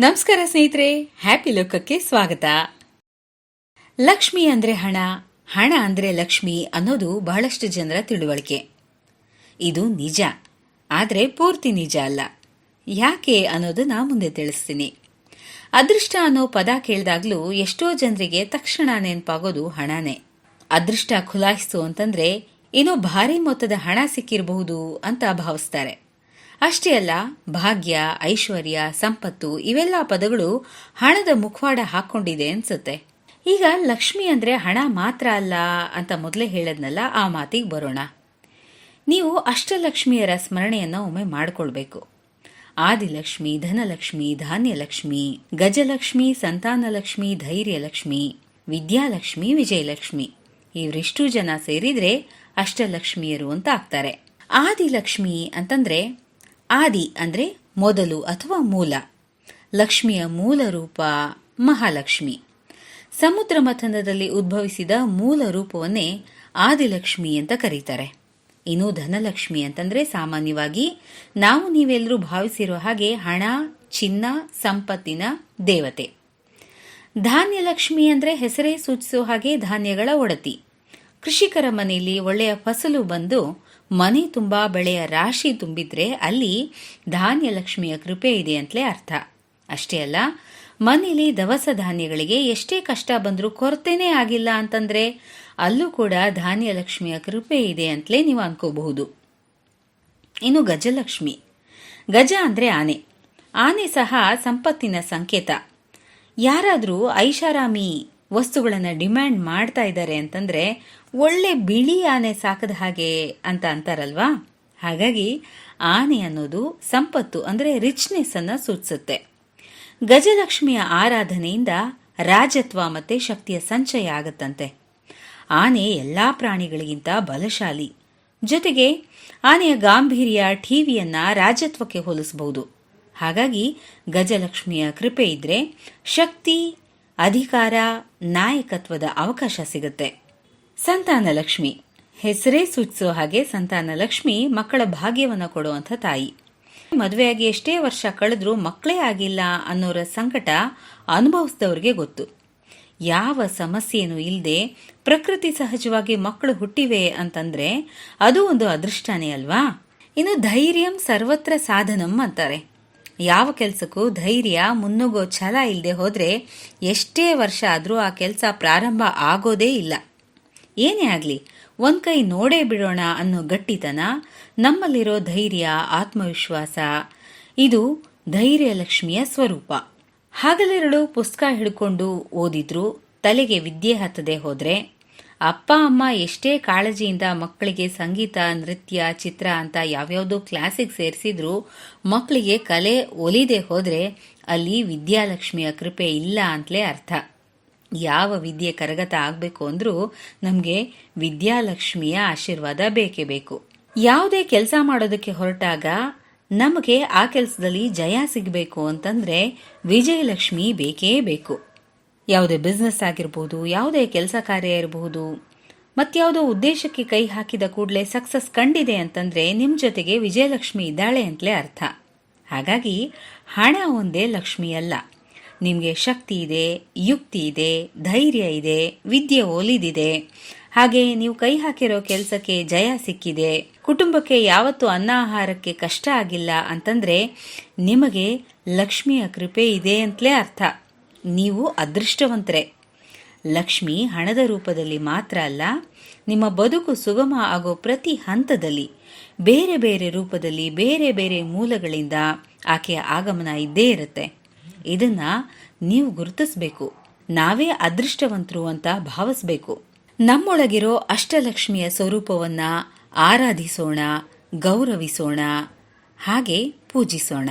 ನಮಸ್ಕಾರ ಸ್ನೇಹಿತರೆ ಹ್ಯಾಪಿ ಲೋಕಕ್ಕೆ ಸ್ವಾಗತ. ಲಕ್ಷ್ಮಿ ಅಂದ್ರೆ ಹಣ ಹಣ ಅಂದ್ರೆ ಲಕ್ಷ್ಮಿ ಅನ್ನೋದು ಬಹಳಷ್ಟು ಜನರ ತಿಳುವಳಿಕೆ. ಇದು ನಿಜ, ಆದರೆ ಪೂರ್ತಿ ನಿಜ ಅಲ್ಲ. ಯಾಕೆ ಅನ್ನೋದನ್ನ ಮುಂದೆ ತಿಳಿಸ್ತೀನಿ. ಅದೃಷ್ಟ ಅನ್ನೋ ಪದ ಕೇಳಿದಾಗ್ಲೂ ಎಷ್ಟೋ ಜನರಿಗೆ ತಕ್ಷಣ ನೆನಪಾಗೋದು ಹಣನೇ. ಅದೃಷ್ಟ ಖುಲಾಯಿಸ್ತು ಅಂತಂದ್ರೆ, ಏನೋ ಭಾರಿ ಮೊತ್ತದ ಹಣ ಸಿಕ್ಕಿರಬಹುದು ಅಂತ ಭಾವಿಸ್ತಾರೆ. ಅಷ್ಟೇ ಅಲ್ಲ, ಭಾಗ್ಯ, ಐಶ್ವರ್ಯ, ಸಂಪತ್ತು ಇವೆಲ್ಲ ಪದಗಳು ಹಣದ ಮುಖವಾಡ ಹಾಕೊಂಡಿದೆ ಅನ್ಸುತ್ತೆ. ಈಗ ಲಕ್ಷ್ಮಿ ಅಂದ್ರೆ ಹಣ ಮಾತ್ರ ಅಲ್ಲ ಅಂತ ಮೊದಲೇ ಹೇಳದ್ನಲ್ಲ, ಆ ಮಾತಿಗೆ ಬರೋಣ. ನೀವು ಅಷ್ಟಲಕ್ಷ್ಮಿಯರ ಸ್ಮರಣೆಯನ್ನು ಒಮ್ಮೆ ಮಾಡಿಕೊಳ್ಬೇಕು. ಆದಿಲಕ್ಷ್ಮಿ, ಧನಲಕ್ಷ್ಮಿ, ಧಾನ್ಯಲಕ್ಷ್ಮಿ, ಗಜಲಕ್ಷ್ಮಿ, ಸಂತಾನಲಕ್ಷ್ಮಿ, ಧೈರ್ಯಲಕ್ಷ್ಮಿ, ವಿದ್ಯಾಲಕ್ಷ್ಮಿ, ವಿಜಯಲಕ್ಷ್ಮಿ. ಇವರಿಷ್ಟು ಜನ ಸೇರಿದ್ರೆ ಅಷ್ಟಲಕ್ಷ್ಮಿಯರು ಅಂತ ಆಗ್ತಾರೆ. ಆದಿಲಕ್ಷ್ಮಿ ಅಂತಂದ್ರೆ ಆದಿ ಅಂದರೆ ಮೊದಲು ಅಥವಾ ಮೂಲ. ಲಕ್ಷ್ಮಿಯ ಮೂಲ ರೂಪ ಮಹಾಲಕ್ಷ್ಮಿ. ಸಮುದ್ರ ಮಥನದಲ್ಲಿ ಉದ್ಭವಿಸಿದ ಮೂಲ ರೂಪವನ್ನೇ ಆದಿಲಕ್ಷ್ಮಿ ಅಂತ ಕರೀತಾರೆ. ಇನ್ನು ಧನಲಕ್ಷ್ಮಿ ಅಂತಂದ್ರೆ ಸಾಮಾನ್ಯವಾಗಿ ನಾವು ನೀವೆಲ್ಲರೂ ಭಾವಿಸಿರುವ ಹಾಗೆ ಹಣ, ಚಿನ್ನ, ಸಂಪತ್ತಿನ ದೇವತೆ. ಧಾನ್ಯಲಕ್ಷ್ಮಿ ಅಂದ್ರೆ ಹೆಸರೇ ಸೂಚಿಸುವ ಹಾಗೆ ಧಾನ್ಯಗಳ ಒಡತಿ. ಕೃಷಿಕರ ಮನೆಯಲ್ಲಿ ಒಳ್ಳೆಯ ಫಸಲು ಬಂದು ಮನೆ ತುಂಬ ಬೆಳೆಯ ರಾಶಿ ತುಂಬಿದ್ರೆ ಅಲ್ಲಿ ಧಾನ್ಯಲಕ್ಷ್ಮಿಯ ಕೃಪೆ ಇದೆ ಅಂತಲೇ ಅರ್ಥ. ಅಷ್ಟೇ ಅಲ್ಲ, ಮನೆಯಲ್ಲಿ ದವಸ ಧಾನ್ಯಗಳಿಗೆ ಎಷ್ಟೇ ಕಷ್ಟ ಬಂದರೂ ಕೊರತೆನೇ ಆಗಿಲ್ಲ ಅಂತಂದ್ರೆ ಅಲ್ಲೂ ಕೂಡ ಧಾನ್ಯಲಕ್ಷ್ಮಿಯ ಕೃಪೆ ಇದೆ ಅಂತಲೇ ನೀವು ಅನ್ಕೋಬಹುದು. ಇನ್ನು ಗಜಲಕ್ಷ್ಮಿ. ಗಜ ಅಂದ್ರೆ ಆನೆ. ಆನೆ ಸಹ ಸಂಪತ್ತಿನ ಸಂಕೇತ. ಯಾರಾದರೂ ಐಷಾರಾಮಿ ವಸ್ತುಗಳನ್ನು ಡಿಮ್ಯಾಂಡ್ ಮಾಡ್ತಾ ಇದ್ದಾರೆ ಅಂತಂದ್ರೆ ಒಳ್ಳೆ ಬಿಳಿ ಆನೆ ಸಾಕದ ಹಾಗೆ ಅಂತ ಅಂತಾರಲ್ವಾ? ಹಾಗಾಗಿ ಆನೆ ಅನ್ನೋದು ಸಂಪತ್ತು, ಅಂದ್ರೆ ರಿಚ್ನೆಸ್ ಅನ್ನ ಸೂಚಿಸುತ್ತೆ. ಗಜಲಕ್ಷ್ಮಿಯ ಆರಾಧನೆಯಿಂದ ರಾಜತ್ವ ಮತ್ತೆ ಶಕ್ತಿಯ ಸಂಚಯ ಆಗತ್ತಂತೆ. ಆನೆ ಎಲ್ಲಾ ಪ್ರಾಣಿಗಳಿಗಿಂತ ಬಲಶಾಲಿ. ಜೊತೆಗೆ ಆನೆಯ ಗಾಂಭೀರ್ಯ ಠೀವಿಯನ್ನ ರಾಜತ್ವಕ್ಕೆ ಹೋಲಿಸಬಹುದು. ಹಾಗಾಗಿ ಗಜಲಕ್ಷ್ಮಿಯ ಕೃಪೆ ಇದ್ರೆ ಶಕ್ತಿ ಅಧಿಕಾರ, ನಾಯಕತ್ವದ ಅವಕಾಶ ಸಿಗುತ್ತೆ. ಸಂತಾನ ಲಕ್ಷ್ಮಿ. ಹೆಸರೇ ಸೂಚಿಸೋ ಹಾಗೆ ಸಂತಾನ ಲಕ್ಷ್ಮಿ ಮಕ್ಕಳ ಭಾಗ್ಯವನ್ನು ಕೊಡುವಂಥ ತಾಯಿ. ಮದುವೆಯಾಗಿ ಎಷ್ಟೇ ವರ್ಷ ಕಳೆದ್ರೂ ಮಕ್ಕಳೇ ಆಗಿಲ್ಲ ಅನ್ನೋರ ಸಂಕಟ ಅನುಭವಿಸಿದವರಿಗೆ ಗೊತ್ತು. ಯಾವ ಸಮಸ್ಯೆನೂ ಇಲ್ಲದೆ ಪ್ರಕೃತಿ ಸಹಜವಾಗಿ ಮಕ್ಕಳು ಹುಟ್ಟಿವೆ ಅಂತಂದ್ರೆ ಅದು ಒಂದು ಅದೃಷ್ಟನೇ ಅಲ್ವಾ? ಇನ್ನು ಧೈರ್ಯಂ ಸರ್ವತ್ರ ಸಾಧನಂ ಅಂತಾರೆ. ಯಾವ ಕೆಲಸಕ್ಕೂ ಧೈರ್ಯ, ಮುನ್ನುಗ್ಗೋ, ಛಲ ಇಲ್ಲದೆ ಹೋದರೆ ಎಷ್ಟೇ ವರ್ಷ ಆದರೂ ಆ ಕೆಲಸ ಪ್ರಾರಂಭ ಆಗೋದೇ ಇಲ್ಲ. ಏನೇ ಆಗಲಿ, ಒಂದು ಕೈ ನೋಡೇ ಬಿಡೋಣ ಅನ್ನೋ ಗಟ್ಟಿತನ, ನಮ್ಮಲ್ಲಿರೋ ಧೈರ್ಯ, ಆತ್ಮವಿಶ್ವಾಸ, ಇದು ಧೈರ್ಯ ಲಕ್ಷ್ಮಿಯ ಸ್ವರೂಪ. ಹಗಲಿರಳು ಪುಸ್ತಕ ಹಿಡ್ಕೊಂಡು ಓದಿದ್ರು ತಲೆಗೆ ವಿದ್ಯೆ ಹತ್ತದೆ ಹೋದ್ರೆ ಅಪ್ಪ, ಅಮ್ಮ ಎಷ್ಟೇ ಕಾಳಜಿಯಿಂದ ಮಕ್ಕಳಿಗೆ ಸಂಗೀತ, ನೃತ್ಯ, ಚಿತ್ರ ಅಂತ ಯಾವ್ಯಾವುದೋ ಕ್ಲಾಸಿಗೆ ಸೇರಿಸಿದ್ರು ಮಕ್ಕಳಿಗೆ ಕಲೆ ಒಲಿದೆ ಹೋದರೆ ಅಲ್ಲಿ ವಿದ್ಯಾಲಕ್ಷ್ಮಿಯ ಕೃಪೆ ಇಲ್ಲ ಅಂತಲೇ ಅರ್ಥ. ಯಾವ ವಿದ್ಯೆ ಕರಗತ ಆಗಬೇಕು ಅಂದರೂ ನಮಗೆ ವಿದ್ಯಾಲಕ್ಷ್ಮಿಯ ಆಶೀರ್ವಾದ ಬೇಕೇ ಬೇಕು. ಯಾವುದೇ ಕೆಲಸ ಮಾಡೋದಕ್ಕೆ ಹೊರಟಾಗ ನಮಗೆ ಆ ಕೆಲಸದಲ್ಲಿ ಜಯ ಸಿಗಬೇಕು ಅಂತಂದ್ರೆ ವಿಜಯಲಕ್ಷ್ಮಿ ಬೇಕೇ ಬೇಕು. ಯಾವುದೇ ಬಿಸ್ನೆಸ್ ಆಗಿರ್ಬೋದು, ಯಾವುದೇ ಕೆಲಸ ಕಾರ್ಯ ಇರಬಹುದು ಮತ್ಯಾವುದೋ ಉದ್ದೇಶಕ್ಕೆ ಕೈ ಹಾಕಿದ ಕೂಡಲೇ ಸಕ್ಸಸ್ ಕಂಡಿದೆ ಅಂತಂದ್ರೆ ನಿಮ್ ಜೊತೆಗೆ ವಿಜಯಲಕ್ಷ್ಮಿ ಇದ್ದಾಳೆ ಅಂತಲೇ ಅರ್ಥ. ಹಾಗಾಗಿ ಹಣ ಒಂದೇ ಲಕ್ಷ್ಮಿ ಅಲ್ಲ. ನಿಮಗೆ ಶಕ್ತಿ ಇದೆ, ಯುಕ್ತಿ ಇದೆ, ಧೈರ್ಯ ಇದೆ, ವಿದ್ಯೆ ಒಲಿದಿದೆ. ಹಾಗೆ ನೀವು ಕೈ ಹಾಕಿರೋ ಕೆಲಸಕ್ಕೆ ಜಯ ಸಿಕ್ಕಿದೆ, ಕುಟುಂಬಕ್ಕೆ ಯಾವತ್ತು ಅನ್ನ ಆಹಾರಕ್ಕೆ ಕಷ್ಟ ಆಗಿಲ್ಲ ಅಂತಂದ್ರೆ ನಿಮಗೆ ಲಕ್ಷ್ಮಿಯ ಕೃಪೆ ಇದೆ ಅಂತಲೇ ಅರ್ಥ. ನೀವು ಅದೃಷ್ಟವಂತರೆ. ಲಕ್ಷ್ಮಿ ಹಣದ ರೂಪದಲ್ಲಿ ಮಾತ್ರ ಅಲ್ಲ, ನಿಮ್ಮ ಬದುಕು ಸುಗಮ ಆಗೋ ಪ್ರತಿ ಹಂತದಲ್ಲಿ, ಬೇರೆ ಬೇರೆ ರೂಪದಲ್ಲಿ ಬೇರೆ ಬೇರೆ ಮೂಲಗಳಿಂದ ಆಕೆಯ ಆಗಮನ ಇದ್ದೇ ಇರುತ್ತೆ. ಇದನ್ನ ನೀವು ಗುರುತಿಸಬೇಕು, ನಾವೇ ಅದೃಷ್ಟವಂತರು ಅಂತ ಭಾವಿಸಬೇಕು. ನಮ್ಮೊಳಗಿರೋ ಅಷ್ಟಲಕ್ಷ್ಮಿಯ ಸ್ವರೂಪವನ್ನ ಆರಾಧಿಸೋಣ, ಗೌರವಿಸೋಣ, ಹಾಗೆ ಪೂಜಿಸೋಣ.